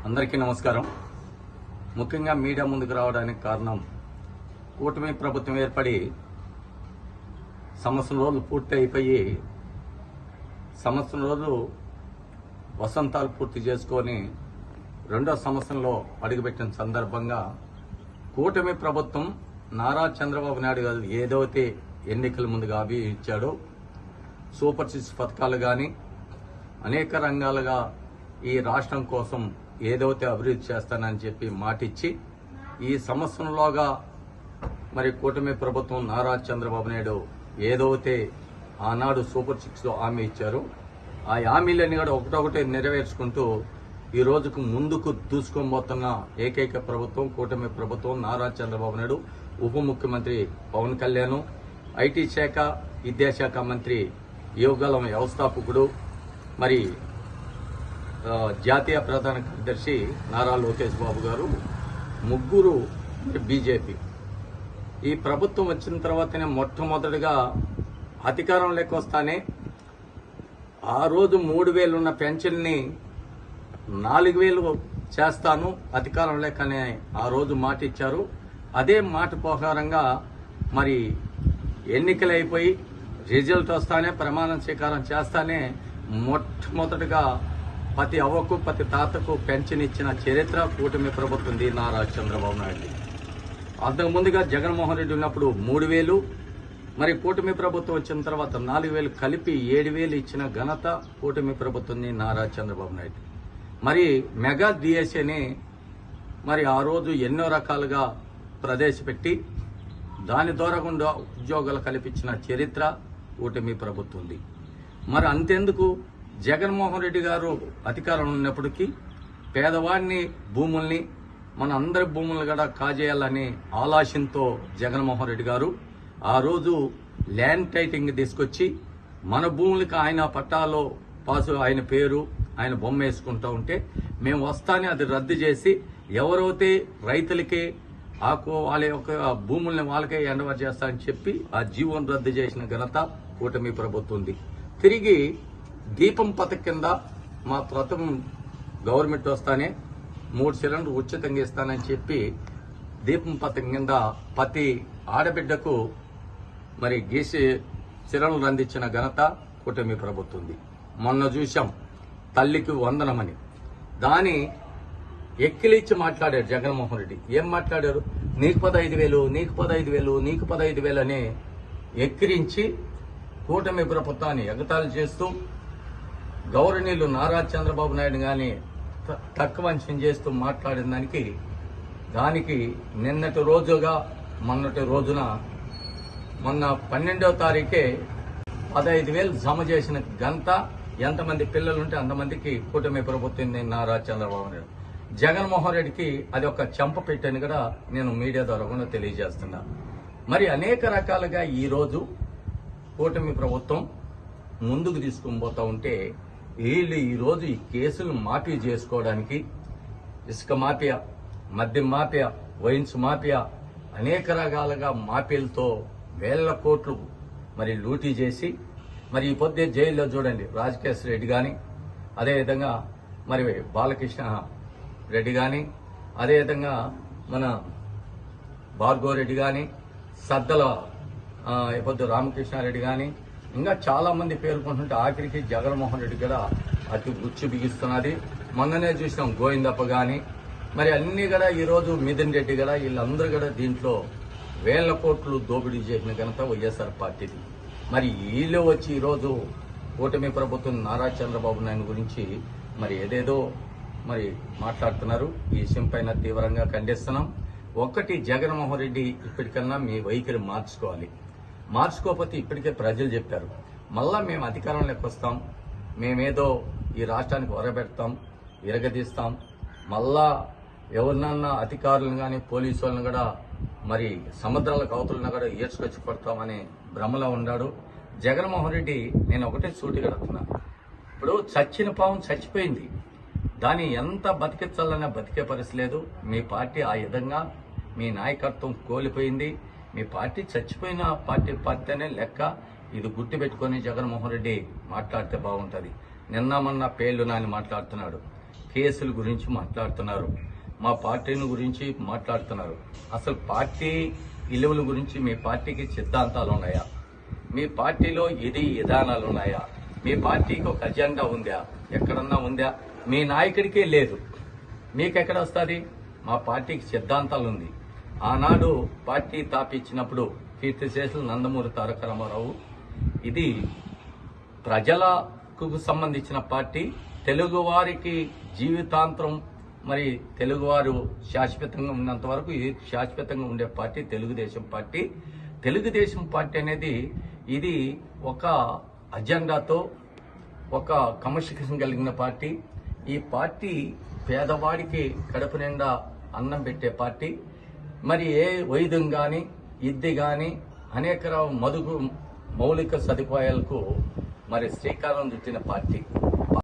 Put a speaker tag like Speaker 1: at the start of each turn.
Speaker 1: అందరికీ నమస్కారం. ముఖ్యంగా మీడియా ముందుకు రావడానికి కారణం కూటమి ప్రభుత్వం ఏర్పడి సంవత్సరం రోజులు పూర్తి అయిపోయి సంవత్సరం రోజులు వసంతాలు పూర్తి చేసుకొని రెండో సంవత్సరంలో అడుగుపెట్టిన సందర్భంగా కూటమి ప్రభుత్వం నారా చంద్రబాబు నాయుడు గారు ఏదైతే ఎన్నికల ముందుగా అభి ఇచ్చాడో సూపర్ సిక్స్ పథకాలు కానీ అనేక రంగాలుగా ఈ రాష్ట్రం కోసం ఏదైతే అభివృద్ధి చేస్తానని చెప్పి మాటిచ్చి ఈ సంవత్సరంలోగా మరి కూటమి ప్రభుత్వం నారా చంద్రబాబు నాయుడు ఏదైతే ఆనాడు సూపర్ సిక్స్లో హామీ ఇచ్చారు ఆ హామీలన్నీ కూడా ఒకటొకటి నెరవేర్చుకుంటూ ఈ రోజుకు ముందుకు దూసుకొని ఏకైక ప్రభుత్వం కూటమి ప్రభుత్వం నారా చంద్రబాబు నాయుడు ఉప ముఖ్యమంత్రి పవన్ కళ్యాణ్ ఐటీ శాఖ విద్యాశాఖ మంత్రి యువగలం వ్యవస్థాపకుడు మరి జాతీయ ప్రధాన కార్యదర్శి నారా లోకేష్ బాబు గారు ముగ్గురు బీజేపీ. ఈ ప్రభుత్వం వచ్చిన తర్వాతనే మొట్టమొదటిగా అధికారం వస్తానే ఆ రోజు మూడు వేలు ఉన్న పెన్షన్ని నాలుగు వేలు చేస్తాను అధికారం లేకనే ఆ రోజు మాట ఇచ్చారు అదే మాట ప్రకారంగా మరి ఎన్నికలు అయిపోయి రిజల్ట్ వస్తానే ప్రమాణ స్వీకారం చేస్తానే మొట్టమొదటిగా ప్రతి అవ్వకు ప్రతి తాతకు పెన్షన్ ఇచ్చిన చరిత్ర కూటమి ప్రభుత్వం ఉంది నారా చంద్రబాబు నాయుడు. అంతకు ముందుగా జగన్మోహన్ రెడ్డి ఉన్నప్పుడు మూడు వేలు మరి కూటమి ప్రభుత్వం వచ్చిన తర్వాత నాలుగు వేలు కలిపి ఏడు వేలు ఇచ్చిన ఘనత కూటమి ప్రభుత్వంది నారా చంద్రబాబు నాయుడు. మరి మెగా డిఎస్ఏని మరి ఆ రోజు ఎన్నో రకాలుగా ప్రవేశపెట్టి దాని ద్వారా గుండా ఉద్యోగాలు కల్పించిన చరిత్ర కూటమి ప్రభుత్వం ఉంది మరి అంతెందుకు? జగన్మోహన్ రెడ్డి గారు అధికారంలో ఉన్నప్పటికీ పేదవాడిని భూముల్ని మన అందరి భూములను కూడా కాజేయాలని ఆలాశంతో జగన్మోహన్ రెడ్డి గారు ఆ రోజు ల్యాండ్ టైటింగ్ తీసుకొచ్చి మన భూములకి ఆయన పట్టాలో పాసు ఆయన పేరు ఆయన బొమ్మ వేసుకుంటూ ఉంటే మేము వస్తానే అది రద్దు చేసి ఎవరైతే రైతులకి ఆకు వాళ్ళ యొక్క భూముల్ని వాళ్ళకే ఎండవర్ చేస్తానని చెప్పి ఆ జీవోను రద్దు చేసిన ఘనత కూటమి ప్రభుత్వం ఉంది తిరిగి దీపం పథకం కింద మా ప్రథమ గవర్నమెంట్ వస్తానే మూడు సిలిండర్ ఉచితంగా ఇస్తానని చెప్పి దీపం పథకం కింద ప్రతి ఆడబిడ్డకు మరి గీసి సిలిండర్ అందించిన ఘనత కూటమి ప్రభుత్వం మొన్న చూశాం తల్లికి వందనమని. దాని ఎక్కిలిచ్చి మాట్లాడారు జగన్మోహన్ రెడ్డి. ఏం మాట్లాడారు? నీకు పదహైదు వేలు నీకు పదహైదు వేలు నీకు పదహైదు వేలు అని ఎక్కిరించి కూటమి ప్రభుత్వాన్ని ఎగతాళి చేస్తూ గౌరవనీయులు నారా చంద్రబాబు నాయుడు కానీ తక్కువ చేస్తూ మాట్లాడిన దానికి దానికి నిన్నటి రోజుగా మొన్నటి రోజున మొన్న పన్నెండవ తారీఖే పదహైదు వేలు జమ చేసిన గంట ఎంతమంది పిల్లలు ఉంటే అంతమందికి కూటమి ప్రభుత్వం నారా చంద్రబాబు నాయుడు జగన్మోహన్ రెడ్డికి అది ఒక చెంప పెట్టని కూడా నేను మీడియా ద్వారా కూడా తెలియజేస్తున్నా. మరి అనేక రకాలుగా ఈ రోజు కూటమి ప్రభుత్వం ముందుకు తీసుకుని పోతా ఉంటే వీళ్ళు ఈరోజు ఈ కేసులు మాఫీ చేసుకోవడానికి ఇసుక మాఫియా మద్యం మాఫియా వైన్స్ మాఫియా అనేక రకాలుగా మాఫియాలతో వేల కోట్లు మరి లూటీ చేసి మరి ఈ పొద్దే జైల్లో చూడండి రాజకేశ్ రెడ్డి కానీ అదేవిధంగా మరి బాలకృష్ణ రెడ్డి కానీ అదేవిధంగా మన భార్గవ్ రెడ్డి కానీ సద్దల ఈ పొద్దు రామకృష్ణారెడ్డి కానీ ఇంకా చాలా మంది పేర్కొంటుంటే ఆఖరికి జగన్మోహన్ రెడ్డి కూడా అతి గుచ్చు బిగిస్తున్నది. మొన్ననే చూసినాం గోవిందప్ప కానీ మరి అన్ని కూడా ఈరోజు మిథున్ రెడ్డి కూడా వీళ్ళందరూ కూడా దీంట్లో వేల కోట్లు దోపిడీ చేసిన ఘనత వైఎస్ఆర్ పార్టీది. మరి వీళ్ళు వచ్చి ఈరోజు కూటమి ప్రభుత్వం నారా చంద్రబాబు నాయుడు గురించి మరి ఏదేదో మరి మాట్లాడుతున్నారు. ఈ విషయం పైన తీవ్రంగా ఖండిస్తున్నాం. ఒక్కటి జగన్మోహన్ రెడ్డి ఇప్పటికన్నా మీ వైఖరి మార్చుకోవాలి. మార్చుకోకపోతే ఇప్పటికే ప్రజలు చెప్పారు. మళ్ళా మేము అధికారంలోకి వస్తాం. మేమేదో ఈ రాష్ట్రానికి ఒరబెడతాం విరగదీస్తాం. మళ్ళా ఎవరినన్నా అధికారులను కానీ పోలీసు వాళ్ళని కూడా మరి సముద్రాలకు అవతలను కూడా ఈడ్చుకొచ్చి కొడతామనే భ్రమలో ఉన్నాడు. జగన్మోహన్ రెడ్డి నేను ఒకటే సూటి కడుతున్నా ఇప్పుడు చచ్చిన పావం చచ్చిపోయింది. దాన్ని ఎంత బతికించాలన్నా బతికే పరిస్థితి లేదు. మీ పార్టీ ఆ విధంగా మీ నాయకత్వం కోల్పోయింది. మీ పార్టీ చచ్చిపోయిన పార్టీ పార్టీ అనే లెక్క ఇది గుర్తుపెట్టుకొని జగన్మోహన్ రెడ్డి మాట్లాడితే బాగుంటుంది. నిన్న మొన్న పేర్లు నాని మాట్లాడుతున్నాడు. కేసుల గురించి మాట్లాడుతున్నారు. మా పార్టీని గురించి మాట్లాడుతున్నారు. అసలు పార్టీ విలువల గురించి మీ పార్టీకి సిద్ధాంతాలు ఉన్నాయా? మీ పార్టీలో ఇది విధానాలు ఉన్నాయా? మీ పార్టీకి ఒక అజెండా ఉందా? ఎక్కడన్నా ఉందా? మీ నాయకుడికే లేదు. మీకెక్కడ వస్తుంది? మా పార్టీకి సిద్ధాంతాలు ఉంది. ఆనాడు పార్టీ తాపించినప్పుడు కీర్తిశేషులు నందమూరి తారక రామారావు. ఇది ప్రజలకు సంబంధించిన పార్టీ. తెలుగువారికి జీవితాంతరం మరి తెలుగువారు శాశ్వతంగా ఉన్నంత వరకు ఇది శాశ్వతంగా ఉండే party Telugu Desam party. Telugu Desam party అనేది ఇది ఒక అజెండాతో ఒక క్రమశిక్షణ కలిగిన పార్టీ. ఈ పార్టీ పేదవాడికి కడుపు నిండా అన్నం పెట్టే పార్టీ. మరి ఏ వైద్యం కానీ ఇద్ది కానీ అనేక మదుగు మౌలిక సదుపాయాలకు మరి శ్రీకారం చుట్టిన పార్టీ.